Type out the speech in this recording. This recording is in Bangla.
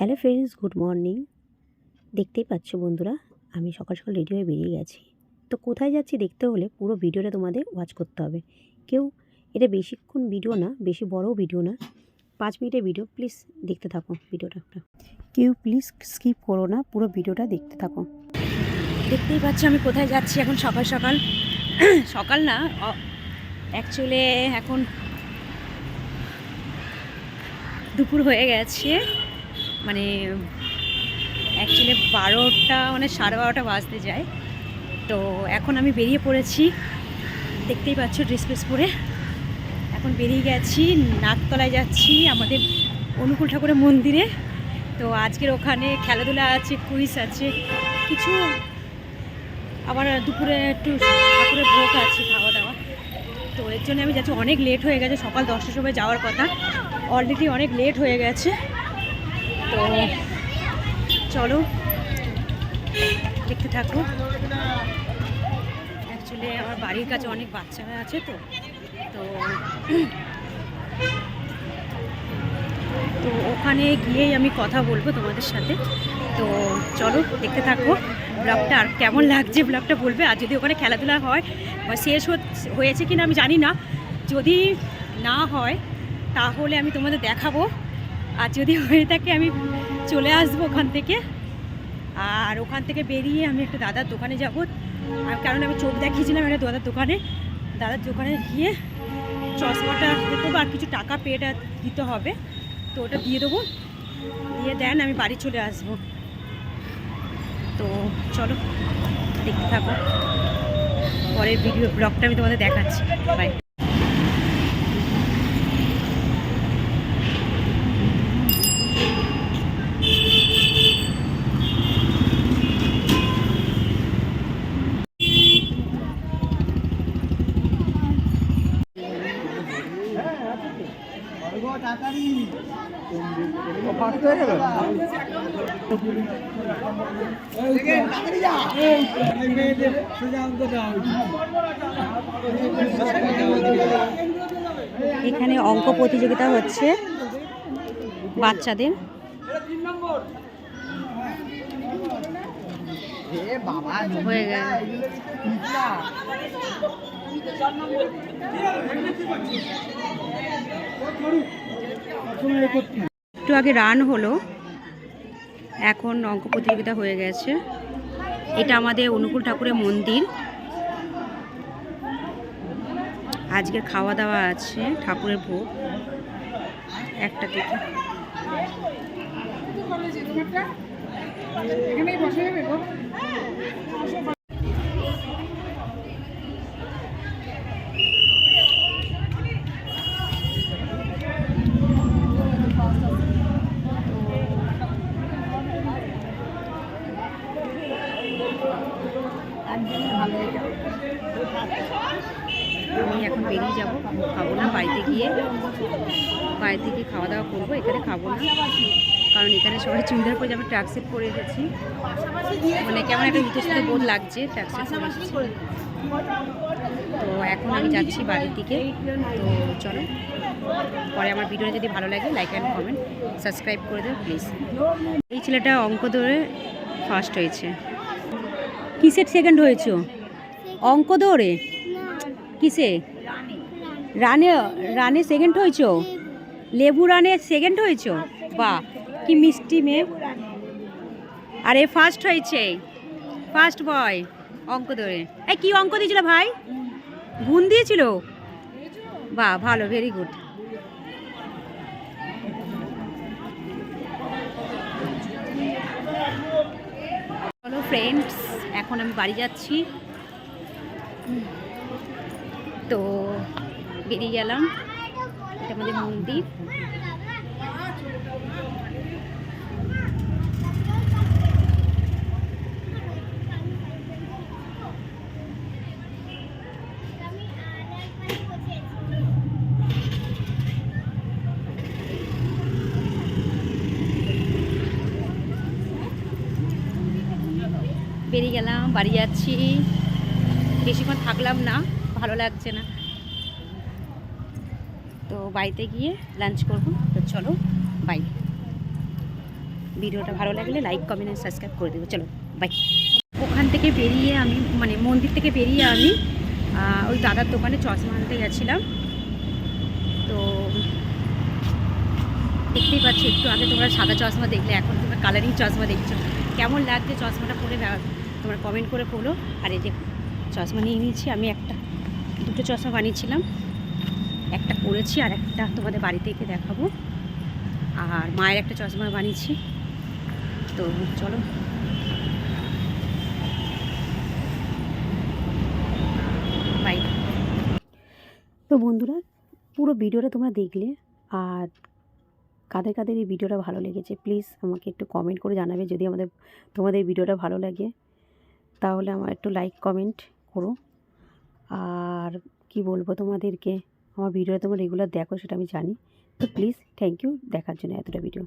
হ্যালো ফ্রেন্ডস গুড মর্নিং দেখতেই পাচ্ছ বন্ধুরা, আমি সকাল সকাল রেডি হয়ে বেরিয়ে গেছি। তো কোথায় যাচ্ছি দেখতে হলে পুরো ভিডিওটা তোমাদের ওয়াচ করতে হবে। কেউ, এটা বেশিক্ষণ ভিডিও না, বেশি বড়ও ভিডিও না। পাঁচ মিনিটের ভিডিও প্লিজ দেখতে থাকো ভিডিওটা। কেউ প্লিজ স্কিপ করো না, পুরো ভিডিওটা দেখতে থাকো। দেখতেই পাচ্ছ আমি কোথায় যাচ্ছি এখন সকাল সকাল। সকাল না অ্যাকচুয়ালি এখন দুপুর হয়ে গেছে। মানে অ্যাকচুয়ালি বারোটা মানে সাড়ে বারোটা বাজতে যায়। তো এখন আমি বেরিয়ে পড়েছি। দেখতেই পাচ্ছ ড্রেস ফ্রেস পরে। এখন বেরিয়ে গেছি নাকতলায় যাচ্ছি আমাদের অনুকূল ঠাকুরের মন্দিরে। তো আজকের ওখানে খেলাধুলা আছে কুইজ আছে। কিছু আবার দুপুরে একটু ঠাকুরের ভোগ আছে, খাওয়া দাওয়া। তো এর জন্য আমি যাচ্ছি, অনেক লেট হয়ে গেছে, সকাল দশটার সময় যাওয়ার কথা। অলরেডি অনেক লেট হয়ে গেছে। তো চলো, দেখতে থাকো। অ্যাকচুয়ালি আমার বাড়ির কাছে অনেক বাচ্চারা আছে তো। তো তো ওখানে গিয়েই আমি কথা বলব তোমাদের সাথে। তো চলো, দেখতে থাকো। ব্লগটা আর কেমন লাগছে? ব্লগটা বলবে। আর যদি ওখানে খেলাধুলা হয় বা শেষ হয়েছে কিনা আমি জানি না। যদি না হয়, তাহলে আমি তোমাদের দেখাবো। আর যদি হয়ে থাকে আমি চলে আসব ওখান থেকে। আর ওখান থেকে বেরিয়ে আমি একটা দাদার দোকানে যাব। কারণ আমি চোখ দেখিয়েছিলাম একটা দাদার দোকানে। দাদার দোকানে গিয়ে চশমাটা দেখব আর কিছু টাকা পেটা দিতে হবে। তো ওটা দিয়ে দেবো। দিয়ে দেন আমি বাড়ি চলে আসব। তো চলো, দেখতে থাকো। পরের ভিডিও, ব্লগটা আমি তোমাদের দেখাচ্ছি। বাই এখানে অঙ্ক প্রতিযোগিতা হচ্ছে বাচ্চাদের। হয়ে গেল। একটু আগে রান হলো। এখন অঙ্ক প্রতিযোগিতা হয়ে গেছে। এটা আমাদের অনুকূল ঠাকুরের মন্দির। আজকের খাওয়া দাওয়া আছে, ঠাকুরের ভোগ। একটা থেকে আমি এখন বেরিয়ে যাব। খাব না, বাড়িতে গিয়ে। বাড়িতে গিয়ে খাওয়া দাওয়া করব, এখানে খাব না। কারণ এখানে সবাই চুড়িদার পরে আমি ট্যাক্সিট করে এসেছি। মানে কেমন একটা ইতস্তত বোধ লাগছে ট্যাক্সিট করে তো এখন আমি যাচ্ছি বাড়ির দিকে। তো চলো, পরে আমার ভিডিও যদি ভালো লাগে লাইক অ্যান্ড কমেন্ট সাবস্ক্রাইব করে দেবে প্লিজ এই ছেলেটা অঙ্ক ধরে ফার্স্ট হয়েছে। কিসের সেকেন্ড হয়েছো? অঙ্ক দৌড়ে? কিসে? রানে রানে সেকেন্ড হয়েছ? লেবু রানে সেকেন্ড হয়েছ? বাহ, কি মিষ্টি মেয়ে। আরে ফার্স্ট হয়েছে। ফার্স্ট বয় অঙ্ক ধরে এই কি অঙ্ক দিয়েছিল ভাই? গুণ দিয়েছিল? বাহ, ভালো ভেরি গুড হ্যালো ফ্রেন্ডস এখন আমি বাড়ি যাচ্ছি। তো বেরিয়ে গেলাম। এটা আমাদের মন্দির। বেরিয়ে গেলাম বাড়ি যাচ্ছি। বেশিক্ষণ থাকলাম না, ভালো লাগছে না। তো বাড়িতে গিয়ে লাঞ্চ করব, তো চলো বাই ভিডিওটা ভালো লাগলে লাইক কমেন্ট আর সাবস্ক্রাইব করে দেবো চলো বাই ওখান থেকে বেরিয়ে আমি মানে মন্দির থেকে বেরিয়ে আমি ওই দাদার দোকানে চশমা আনতে গেছিলাম। তো দেখতেই পাচ্ছ, একটু আগে তোমরা সাদা চশমা দেখলে, এখন তোমরা কালারিং চশমা দেখছ। কেমন লাগছে চশমাটা পরে, তোমরা কমেন্ট করে বলো। আর এই যে চশমা নিয়ে নিয়েছি, আমি একটা, দুটো চশমা বানিয়েছিলাম। একটা পরেছি আর একটা তোমাদের বাড়ি থেকে দেখাবো। আর মায়ের একটা চশমা বানিয়েছি। তো চলো। বাই তো বন্ধুরা, পুরো ভিডিওটা তোমরা দেখলে আর কাদের কাদের এই ভিডিওটা ভালো লেগেছে প্লিজ আমাকে একটু কমেন্ট করে জানাবে যদি আমাদের, তোমাদের ভিডিওটা ভালো লাগে। তাহলে আমার একটু লাইক কমেন্ট করো। আর কি বলব তোমাদেরকে? আমার ভিডিওটা তোমরা রেগুলার দেখো, সেটা আমি জানি। তো প্লিজ থ্যাংক ইউ দেখার জন্য এতটা ভিডিও